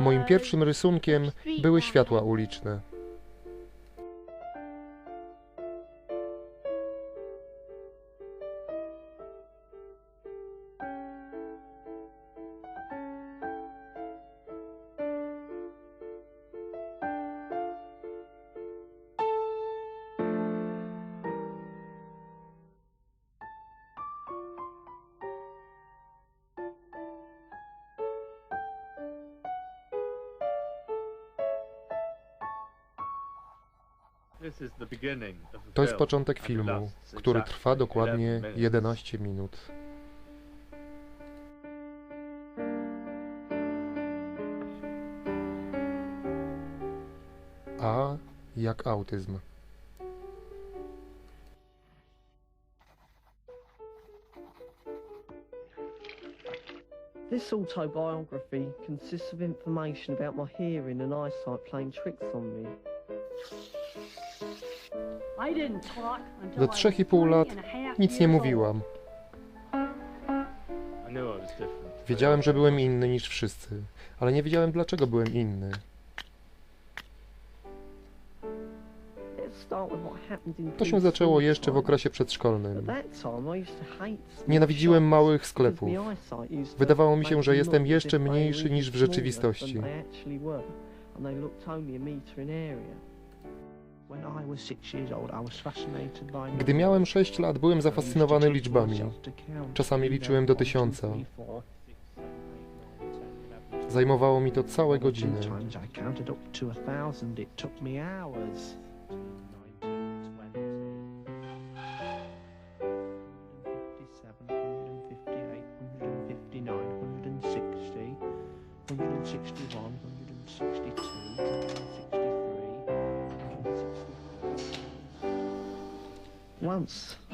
Moim pierwszym rysunkiem były światła uliczne. To jest początek filmu, który trwa dokładnie 11 minut. A jak autyzm. This autobiography consists of information about my hearing and eyesight playing tricks on me. Do trzech i pół lat nic nie mówiłam. Wiedziałem, że byłem inny niż wszyscy, ale nie wiedziałem dlaczego byłem inny. To się zaczęło jeszcze w okresie przedszkolnym. Nienawidziłem małych sklepów. Wydawało mi się, że jestem jeszcze mniejszy niż w rzeczywistości. Gdy miałem 6 lat, byłem zafascynowany liczbami. Czasami liczyłem do tysiąca. Zajmowało mi to całe godziny.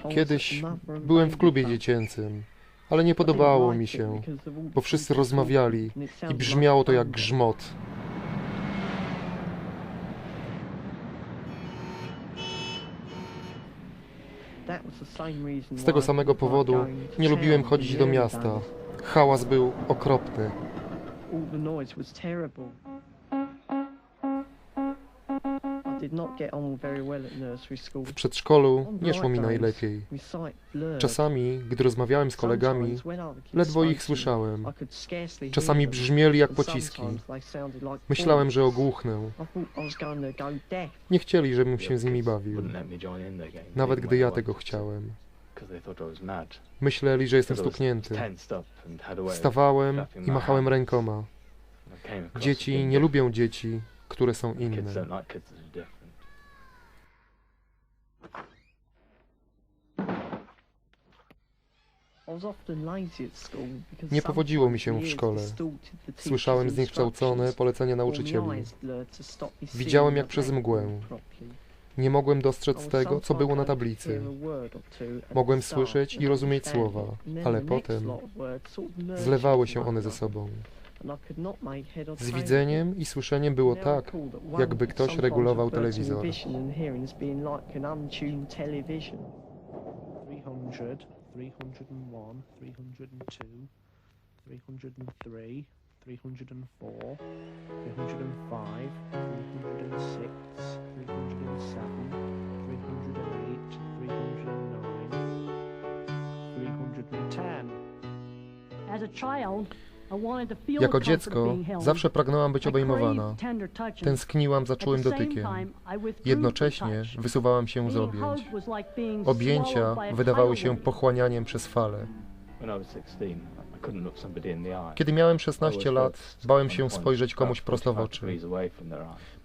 Kiedyś byłem w klubie dziecięcym, ale nie podobało mi się, bo wszyscy rozmawiali i brzmiało to jak grzmot. Z tego samego powodu nie lubiłem chodzić do miasta. Hałas był okropny. W przedszkolu nie szło mi najlepiej. Czasami, gdy rozmawiałem z kolegami, ledwo ich słyszałem. I could scarcely hear Czasami brzmieli jak pociski. Myślałem, że ogłuchnę. Nie chcieli, żebym się z nimi bawił. Nawet gdy ja tego chciałem. Myśleli, że jestem stuknięty. Wstawałem i machałem rękoma. Dzieci nie lubią dzieci, które są inne. I was often lazy at school because Nie powodziło mi się w szkole. Słyszałem zniekształcone polecenia nauczycieli. Widziałem jak przez mgłę. Nie mogłem dostrzec tego, co było na tablicy. Mogłem słyszeć i rozumieć słowa, ale potem Zlewały się one ze sobą. Z widzeniem i słyszeniem było tak, jakby ktoś regulował telewizor. vision and hearing as being like an untuned television. 300, 301, 302, 303, 304, 305, 306, 307, 308, 309, 310. Jako dziecko zawsze pragnęłam być obejmowana. Tęskniłam za czułym dotykiem. Jednocześnie wysuwałam się z objęć. Objęcia wydawały się pochłanianiem przez fale. Kiedy miałem 16 lat, bałem się spojrzeć komuś prosto w oczy.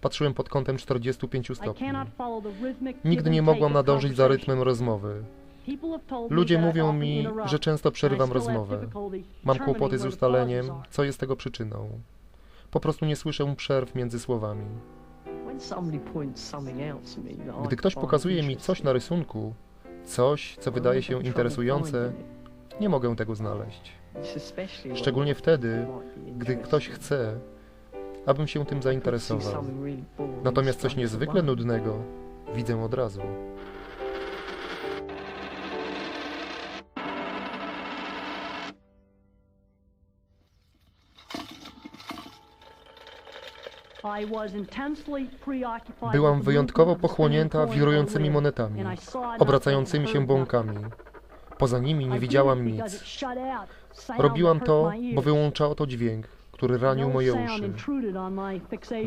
Patrzyłem pod kątem 45 stopni. Nigdy nie mogłam nadążyć za rytmem rozmowy. Ludzie mówią mi, że często przerywam rozmowę. Mam kłopoty z ustaleniem, co jest tego przyczyną. Po prostu nie słyszę przerw między słowami. Gdy ktoś pokazuje mi coś na rysunku, coś, co wydaje się interesujące, nie mogę tego znaleźć. Szczególnie wtedy, gdy ktoś chce, abym się tym zainteresował. Natomiast coś niezwykle nudnego widzę od razu. Byłam wyjątkowo pochłonięta wirującymi monetami, obracającymi się bąkami. Poza nimi nie widziałam nic. Robiłam to, bo wyłączało to dźwięk, który ranił moje uszy.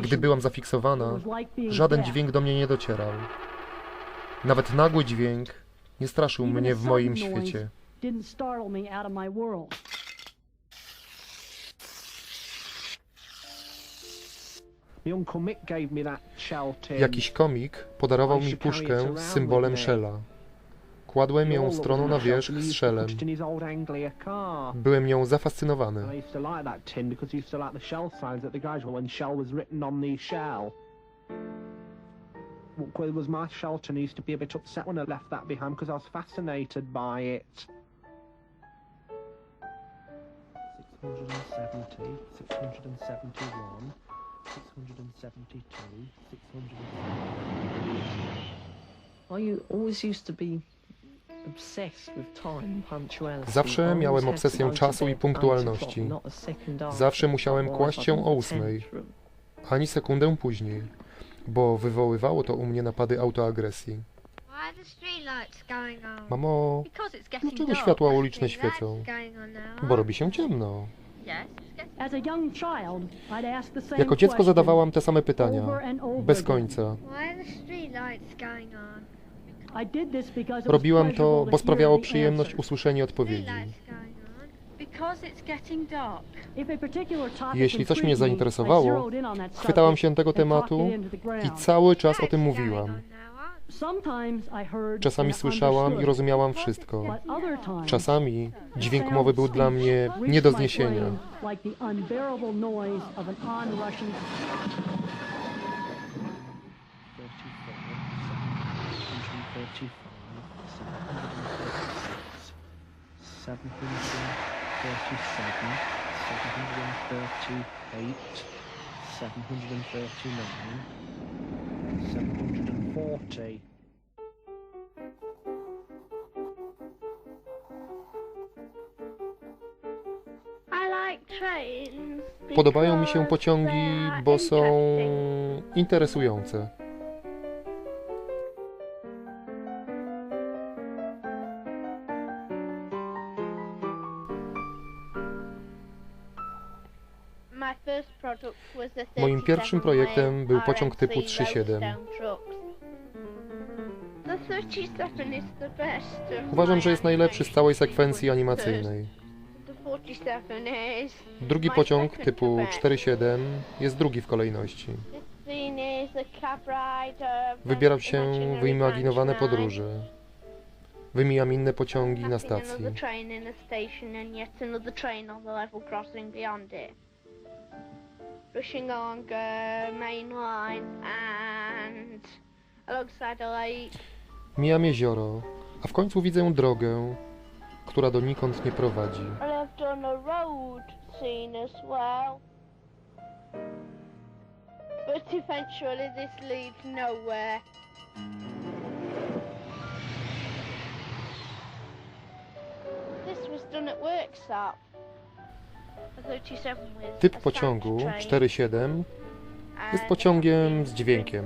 Gdy byłam zafiksowana, żaden dźwięk do mnie nie docierał. Nawet nagły dźwięk nie straszył mnie w moim świecie. Jakiś komik podarował mi puszkę z symbolem Shella. Kładłem ją stroną na wierzch z szelem. Byłem nią And zafascynowany. It was my tin. I used to be a bit upset when I left that behind because I was fascinated by it. 670, 671, 672, 600. Well, you always used to be obsessed with time, punctuality. Zawsze miałem obsesję czasu i punktualności. Zawsze musiałem kłaść się o ósmej. Ani sekundę później, bo wywoływało to u mnie napady autoagresji. Mamo, dlaczego światła uliczne świecą? Bo robi się ciemno. Yes, it's getting As a young child, I'd ask the same Jako dziecko zadawałam te same pytania, over and over bez końca. Why are the streetlights going on? I did this because it was Robiłam to, bo sprawiało przyjemność usłyszenie odpowiedzi. Jeśli coś mnie zainteresowało, zeroed in on that chwytałam się tego tematu it into the i ground. cały czas o tym mówiłam. Czasami and słyszałam i rozumiałam wszystko. but other times Czasami dźwięk mowy był dla mnie nie do zniesienia. Like the unbearable noise of an onrushing 740. I like trains. Podobają mi się pociągi, bo są interesujące. My first product was the Moim pierwszym 37 projektem był pociąg typu Roadstone 37. Uważam, że jest najlepszy z całej sekwencji animacyjnej. The 47 is Drugi pociąg typu 47 jest drugi w kolejności. Wybieram się wyimaginowane podróże. Wymijam inne pociągi na stacji. Mijam jezioro, a w końcu widzę drogę, która donikąd nie prowadzi. And I've done a road scene as well. But eventually this leads nowhere. This was done at Worksop. A 37 with Typ pociągu sound train 47 jest pociągiem z dźwiękiem.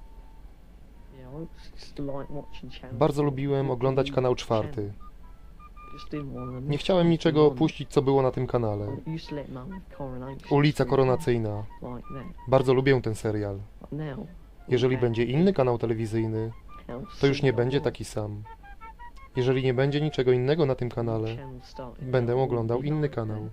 Bardzo 4. lubiłem oglądać kanał czwarty. Nie chciałem niczego opuścić, co było na tym kanale. Ulica Koronacyjna. Bardzo lubię ten serial. Jeżeli będzie inny kanał telewizyjny, to już nie będzie taki sam. Jeżeli nie będzie niczego innego na tym kanale, będę oglądał inny kanał.